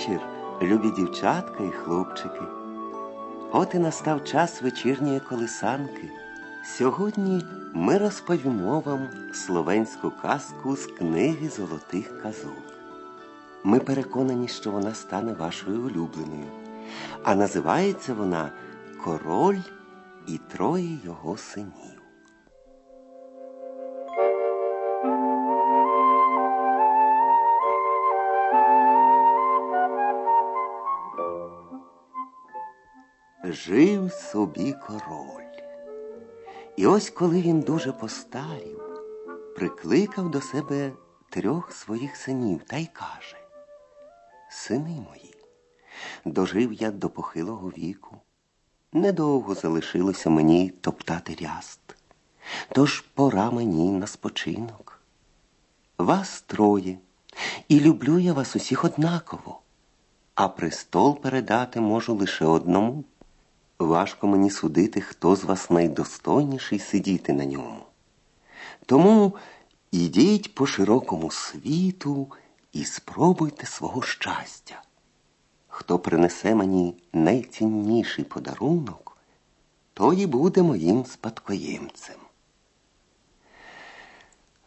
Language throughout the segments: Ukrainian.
вечір, любі дівчатка і хлопчики. От і настав час вечірньої колисанки. Сьогодні ми розповімо вам словенську казку з книги золотих казок. Ми переконані, що вона стане вашою улюбленою, а називається вона Король і троє його синів. Жив собі король. І ось коли він дуже постарів, прикликав до себе трьох своїх синів та й каже Сини мої, дожив я до похилого віку. Недовго залишилося мені топтати ряст. Тож пора мені на спочинок. Вас троє, і люблю я вас усіх однаково, а престол передати можу лише одному. Важко мені судити, хто з вас найдостойніший сидіти на ньому. Тому ідіть по широкому світу і спробуйте свого щастя. Хто принесе мені найцінніший подарунок, той і буде моїм спадкоємцем.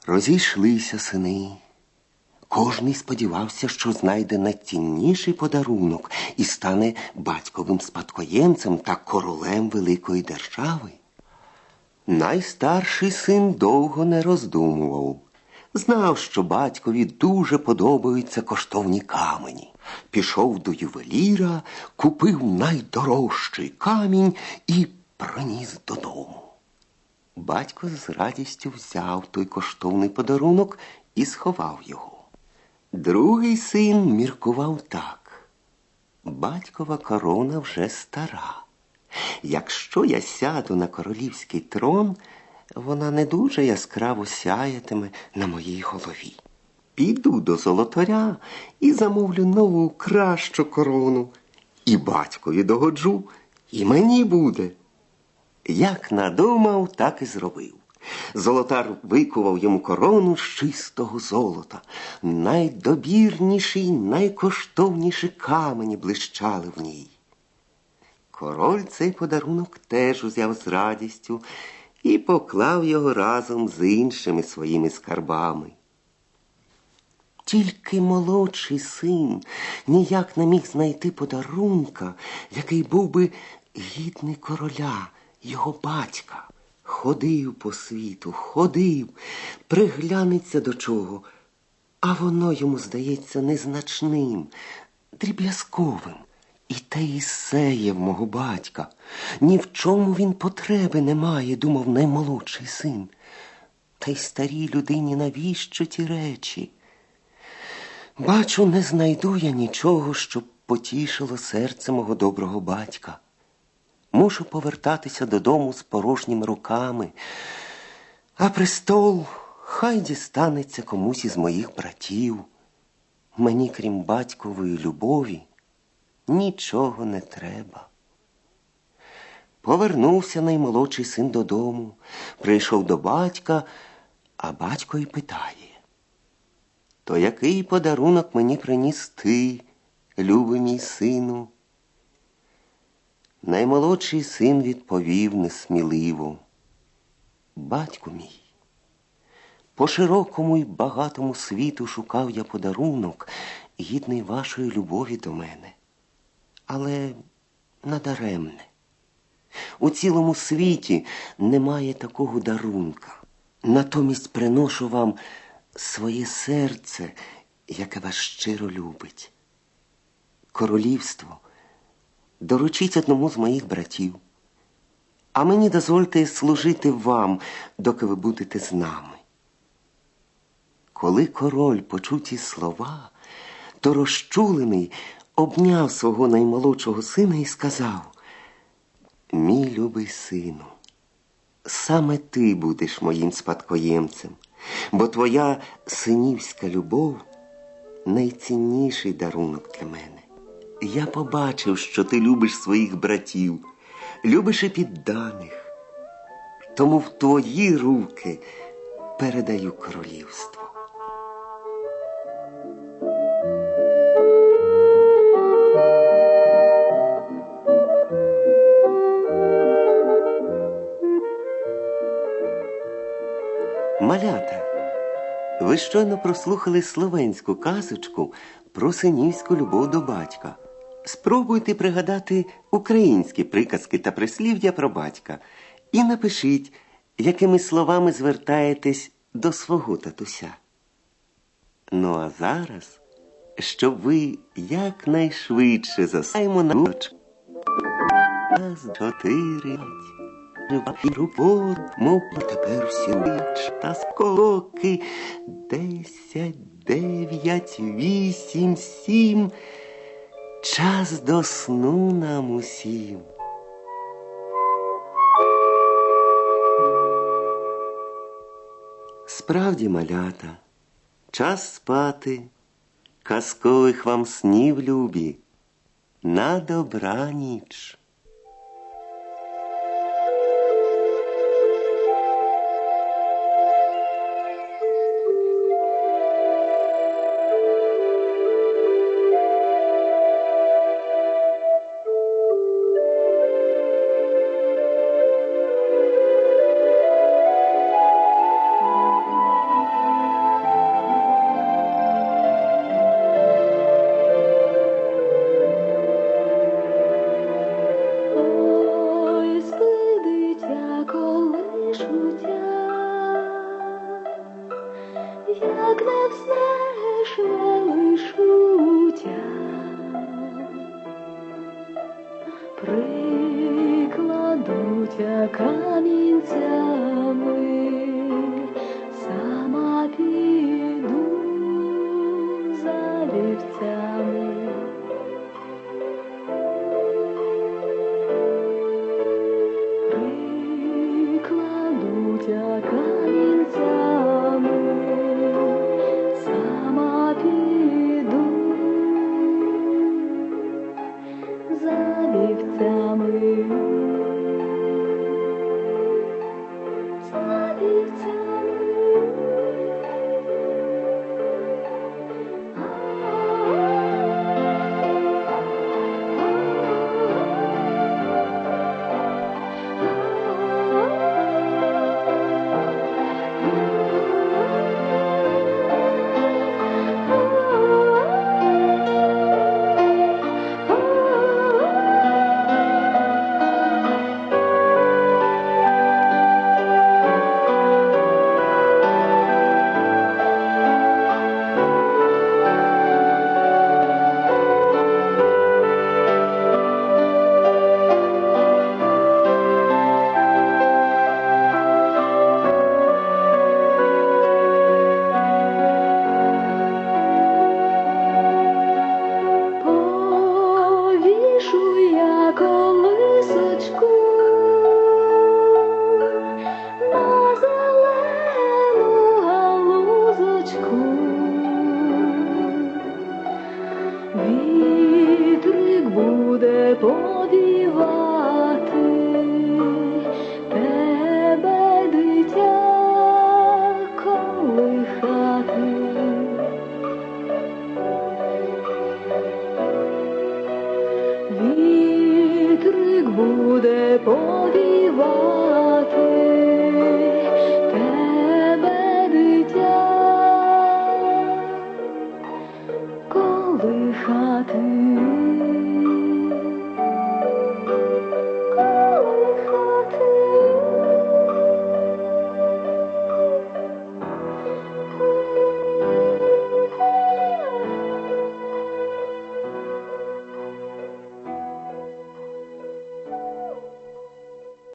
Розійшлися сини. Кожний сподівався, що знайде найцінніший подарунок і стане батьковим спадкоємцем та королем великої держави. Найстарший син довго не роздумував. Знав, що батькові дуже подобаються коштовні камені. Пішов до ювеліра, купив найдорожчий камінь і приніс додому. Батько з радістю взяв той коштовний подарунок і сховав його. Другий син міркував так. Батькова корона вже стара. Якщо я сяду на королівський трон, вона не дуже яскраво сяятиме на моїй голові. Піду до золотаря і замовлю нову кращу корону. І батькові догоджу, і мені буде. Як надумав, так і зробив. Золотар викував йому корону з чистого золота. Найдобірніші, найкоштовніші камені блищали в ній. Король цей подарунок теж узяв з радістю і поклав його разом з іншими своїми скарбами. Тільки молодший син ніяк не міг знайти подарунка, який був би гідний короля, його батька. Ходив по світу, ходив, приглянеться до чого, а воно йому здається незначним, дріб'язковим. І те і сеє в мого батька. Ні в чому він потреби не має, думав наймолодший син. Та й старій людині навіщо ті речі? Бачу, не знайду я нічого, щоб потішило серце мого доброго батька. Мушу повертатися додому з порожніми руками, а престол хай дістанеться комусь із моїх братів. Мені, крім батькової любові, нічого не треба. Повернувся наймолодший син додому, прийшов до батька, а батько й питає. То який подарунок мені приніс ти, любий мій сину? Наймолодший син відповів несміливо. Батьку мій, по широкому й багатому світу шукав я подарунок, гідний вашої любові до мене, але надаремне. У цілому світі немає такого дарунка. Натомість приношу вам своє серце, яке вас щиро любить. Королівство доручіть одному з моїх братів, а мені дозвольте служити вам, доки ви будете з нами. Коли король почув ті слова, то розчулений обняв свого наймолодшого сина і сказав Мій любий сину, саме ти будеш моїм спадкоємцем, бо твоя синівська любов найцінніший дарунок для мене я побачив, що ти любиш своїх братів, любиш і підданих. Тому в твої руки передаю королівство. Малята, ви щойно прослухали словенську казочку про синівську любов до батька. Спробуйте пригадати українські приказки та прислів'я про батька і напишіть, якими словами звертаєтесь до свого татуся. Ну а зараз, щоб ви якнайшвидше засаємо на ночку. Раз, чотири. Рупор, мов тепер всі та сколоки. Десять, дев'ять, вісім, сім. Час до сну нам усім. Справді, малята, час спати, казкових вам снів любі, на добраніч. як навсмеше лишуття, прикладуття камінцями, сама піду за вівцями. співати тебе дитя колихати. Вітрик був